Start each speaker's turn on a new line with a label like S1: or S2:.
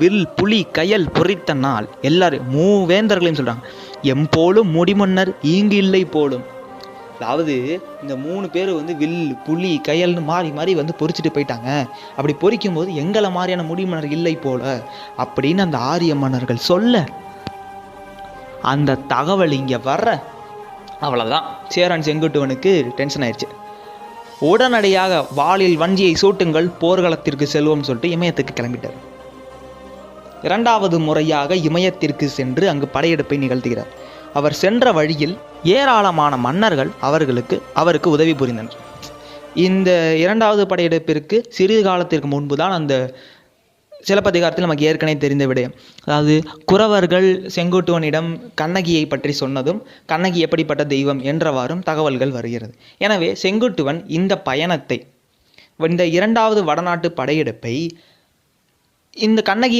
S1: Will புலி கயல் பொறித்த நாள். எல்லாரும் மூவேந்தர்களையும் சொல்றாங்க. எம்போலும் முடிமன்னர் ஈங்கு இல்லை போலும். அதாவது இந்த மூணு பேர் வந்து வில் புலி கயல்னு மாறி மாறி வந்து பொறிச்சிட்டு போயிட்டாங்க. அப்படி பொறிக்கும் போது எங்களை மாதிரியான முடிமன்னர் இல்லை போல அப்படின்னு அந்த ஆரிய மன்னர்கள் சொல்ல. அந்த தகவல் இங்கே வர்ற. அவ்வளோதான் சேரன் செங்குட்டுவனுக்கு டென்ஷன் ஆயிடுச்சு உடனடியாக வாளில் வஞ்சியை சூட்டுங்கள் போர்க்களத்திற்கு செல்வோம்னு சொல்லிட்டு இமயத்துக்கு கிளம்பிட்டார். இரண்டாவது முறையாக இமயத்திற்கு சென்று அங்கு படையெடுப்பை நிகழ்த்துகிறார். அவர் சென்ற வழியில் ஏராளமான மன்னர்கள் அவர்களுக்கு அவருக்கு உதவி புரிந்தனர். இந்த இரண்டாவது படையெடுப்பிற்கு சிறிது காலத்திற்கு முன்பு தான் அந்த சிலப்பதிகாரத்தில் நமக்கு ஏற்கனவே தெரிந்த விடயம். அதாவது குறவர்கள் செங்குட்டுவனிடம் கண்ணகியை பற்றி சொன்னதும் கண்ணகி எப்படிப்பட்ட தெய்வம் என்றவாறும் தகவல்கள் வருகிறது. எனவே செங்குட்டுவன் இந்த பயணத்தை இந்த இரண்டாவது வடநாட்டு படையெடுப்பை இந்த கண்ணகி